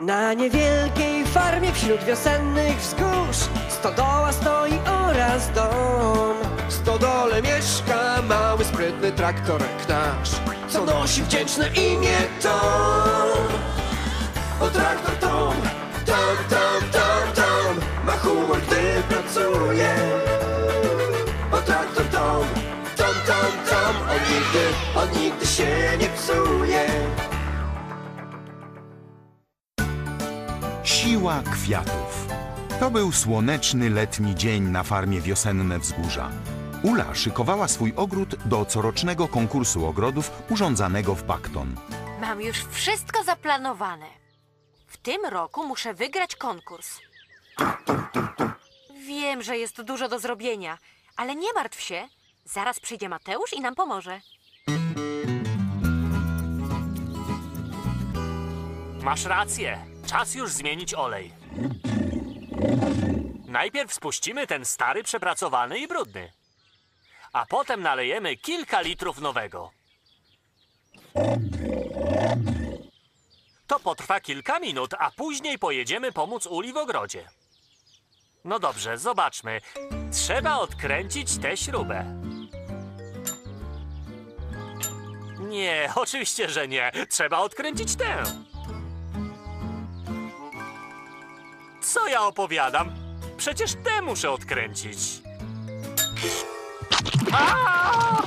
Na niewielkiej farmie wśród wiosennych wzgórz Stodoła stoi oraz dom. W stodole mieszka mały, sprytny traktorek nasz Co nosi wdzięczne imię Tom. O traktor Tom, Tom, Tom, Tom, Tom Ma humor, gdy pracuje. O traktor Tom, Tom, Tom, Tom On nigdy, on nigdy się nie psuje Siła kwiatów. To był słoneczny letni dzień na farmie Wiosenne Wzgórza. Ula szykowała swój ogród do corocznego konkursu ogrodów urządzanego w Bakton. Mam już wszystko zaplanowane. W tym roku muszę wygrać konkurs. Wiem, że jest dużo do zrobienia, ale nie martw się. Zaraz przyjdzie Mateusz i nam pomoże. Masz rację. Czas już zmienić olej. Najpierw spuścimy ten stary, przepracowany i brudny. A potem nalejemy kilka litrów nowego. To potrwa kilka minut, a później pojedziemy pomóc Uli w ogrodzie. No dobrze, zobaczmy. Trzeba odkręcić tę śrubę. Nie, oczywiście, że nie. Trzeba odkręcić tę. Co ja opowiadam? Przecież tę muszę odkręcić. Aaa!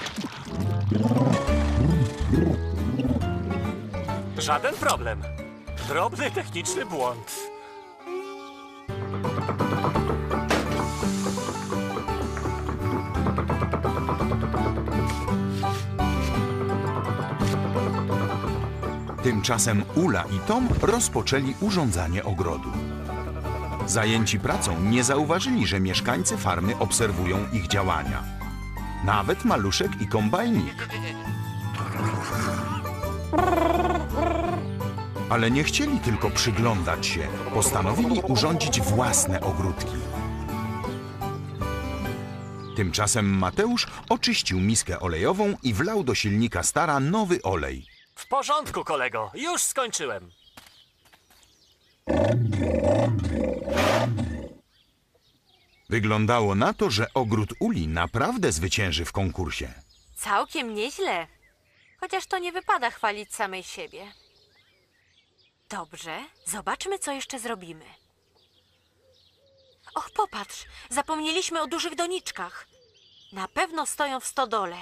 Żaden problem. Drobny techniczny błąd. Tymczasem Ula i Tom rozpoczęli urządzanie ogrodu. Zajęci pracą nie zauważyli, że mieszkańcy farmy obserwują ich działania. Nawet maluszek i kombajnik. Ale nie chcieli tylko przyglądać się, postanowili urządzić własne ogródki. Tymczasem Mateusz oczyścił miskę olejową i wlał do silnika stara nowy olej. W porządku, kolego. Już skończyłem. Wyglądało na to, że ogród Uli naprawdę zwycięży w konkursie. Całkiem nieźle. Chociaż to nie wypada chwalić samej siebie. Dobrze, zobaczmy, co jeszcze zrobimy. Och, popatrz, zapomnieliśmy o dużych doniczkach. Na pewno stoją w stodole.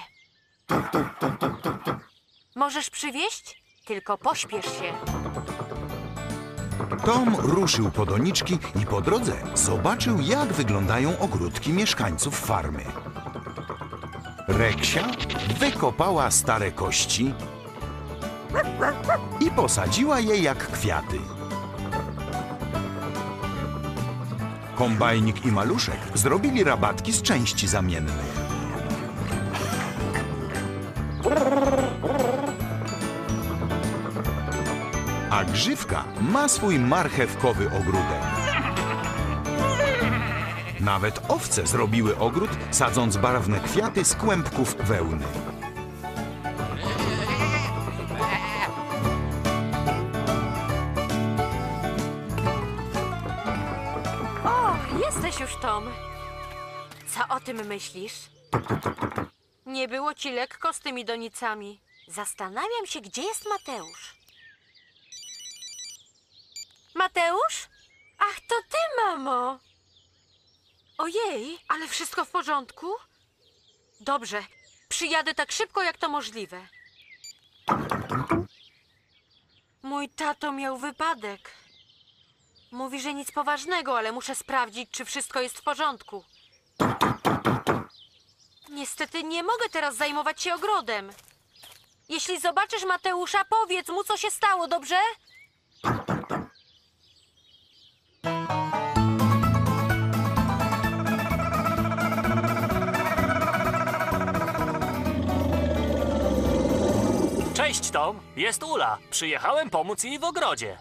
Możesz przywieźć? Tylko pośpiesz się. Tom ruszył po doniczki i po drodze zobaczył, jak wyglądają ogródki mieszkańców farmy. Reksia wykopała stare kości i posadziła je jak kwiaty. Kombajnik i maluszek zrobili rabatki z części zamiennych. A grzywka ma swój marchewkowy ogródek. Nawet owce zrobiły ogród, sadząc barwne kwiaty z kłębków wełny. O, jesteś już, Tom. Co o tym myślisz? Nie było ci lekko z tymi donicami. Zastanawiam się, gdzie jest Mateusz. Mateusz? Ach, to ty, mamo! Ojej, ale wszystko w porządku? Dobrze, przyjadę tak szybko, jak to możliwe. Mój tato miał wypadek. Mówi, że nic poważnego, ale muszę sprawdzić, czy wszystko jest w porządku. Niestety nie mogę teraz zajmować się ogrodem. Jeśli zobaczysz Mateusza, powiedz mu, co się stało, dobrze? Cześć, Tom. Jest Ula. Przyjechałem pomóc jej w ogrodzie.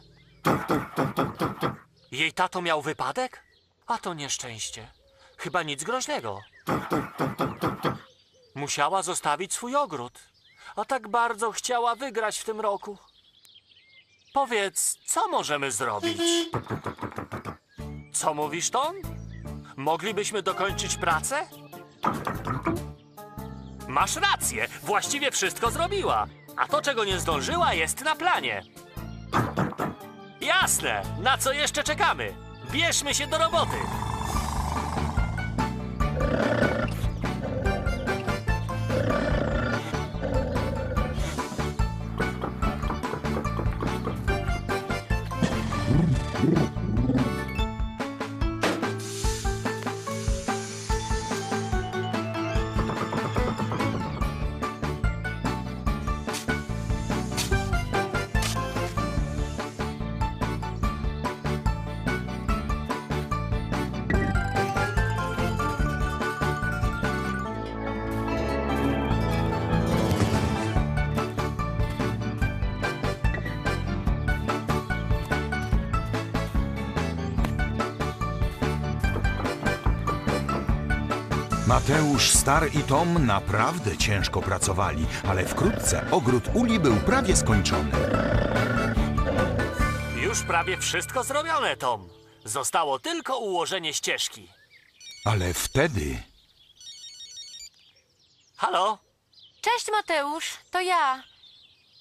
Jej tato miał wypadek? A to nieszczęście. Chyba nic groźnego. Musiała zostawić swój ogród. A tak bardzo chciała wygrać w tym roku. Powiedz, co możemy zrobić? Co mówisz, Tom? Moglibyśmy dokończyć pracę? Masz rację, właściwie wszystko zrobiła. A to, czego nie zdążyła, jest na planie. Jasne, na co jeszcze czekamy? Bierzmy się do roboty. Mateusz, Star i Tom naprawdę ciężko pracowali, ale wkrótce ogród Uli był prawie skończony. Już prawie wszystko zrobione, Tom. Zostało tylko ułożenie ścieżki. Ale wtedy Halo? Cześć, Mateusz, to ja.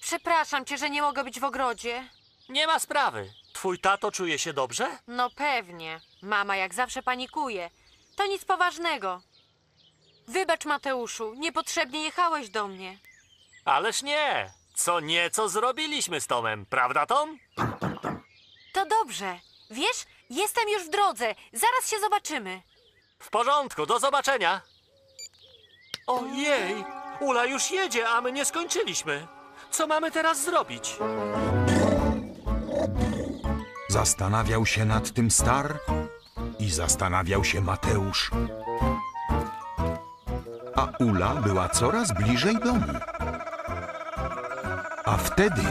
Przepraszam cię, że nie mogę być w ogrodzie. Nie ma sprawy. Twój tato czuje się dobrze? No pewnie. Mama jak zawsze panikuje. To nic poważnego. Wybacz, Mateuszu, niepotrzebnie jechałeś do mnie. Ależ nie. Co nieco zrobiliśmy z Tomem, prawda, Tom? To dobrze. Wiesz, jestem już w drodze. Zaraz się zobaczymy. W porządku, do zobaczenia. Ojej, Ula już jedzie, a my nie skończyliśmy. Co mamy teraz zrobić? zastanawiał się nad tym Star i zastanawiał się Mateusz. A Ula była coraz bliżej domu. A wtedy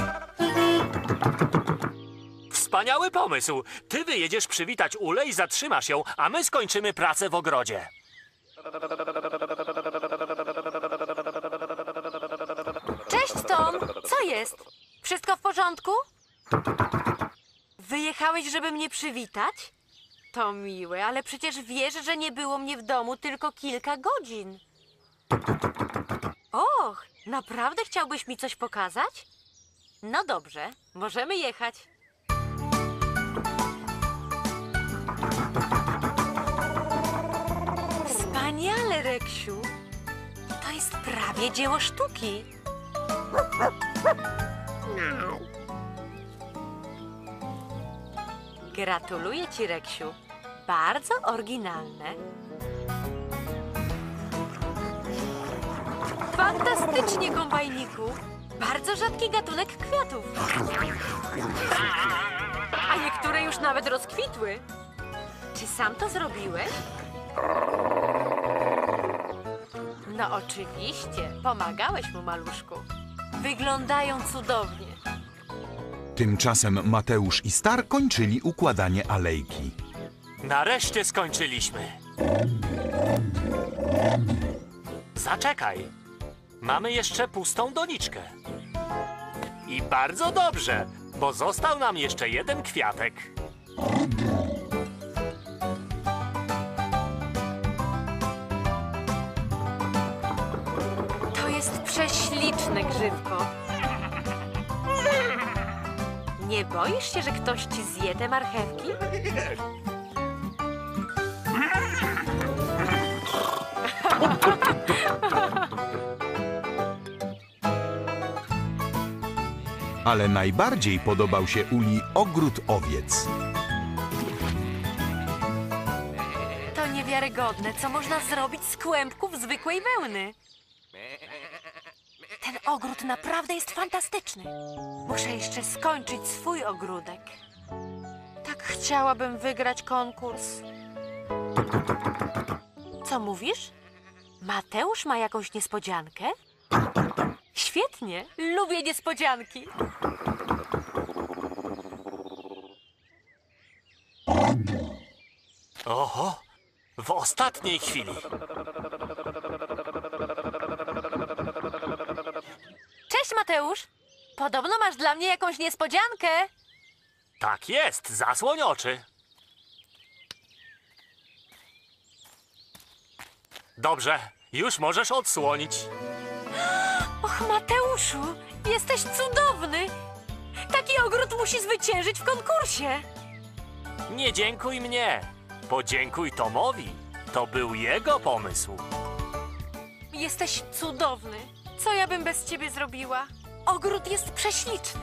Wspaniały pomysł. Ty wyjedziesz przywitać Ulę i zatrzymasz ją, a my skończymy pracę w ogrodzie. Cześć, Tom. Co jest? Wszystko w porządku? Wyjechałeś, żeby mnie przywitać? To miłe, ale przecież wiesz, że nie było mnie w domu tylko kilka godzin. Och, naprawdę chciałbyś mi coś pokazać? No dobrze, możemy jechać. Wspaniale, Reksiu. To jest prawie dzieło sztuki. Gratuluję ci, Reksiu. Bardzo oryginalne. Fantastycznie, kombajniku. Bardzo rzadki gatunek kwiatów. A niektóre już nawet rozkwitły. Czy sam to zrobiłeś? No oczywiście, pomagałeś mu, maluszku. Wyglądają cudownie. tymczasem Mateusz i Star kończyli układanie alejki. Nareszcie skończyliśmy. Zaczekaj. Mamy jeszcze pustą doniczkę. I bardzo dobrze, bo został nam jeszcze jeden kwiatek. To jest prześliczne grzywko. Nie boisz się, że ktoś ci zje te marchewki? Ale najbardziej podobał się Uli ogród owiec. To niewiarygodne, co można zrobić z kłębków zwykłej wełny. Ten ogród naprawdę jest fantastyczny. Muszę jeszcze skończyć swój ogródek. Tak chciałabym wygrać konkurs. Co mówisz? Mateusz ma jakąś niespodziankę? Świetnie, lubię niespodzianki. Oho, w ostatniej chwili. Cześć, Mateusz. Podobno masz dla mnie jakąś niespodziankę. Tak jest, zasłoń oczy. Dobrze, już możesz odsłonić. Och, Mateuszu, jesteś cudowny! Taki ogród musi zwyciężyć w konkursie. Nie dziękuj mnie, podziękuj Tomowi. To był jego pomysł. Jesteś cudowny. Co ja bym bez ciebie zrobiła? Ogród jest prześliczny.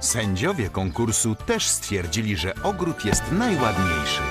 Sędziowie konkursu też stwierdzili, że ogród jest najładniejszy.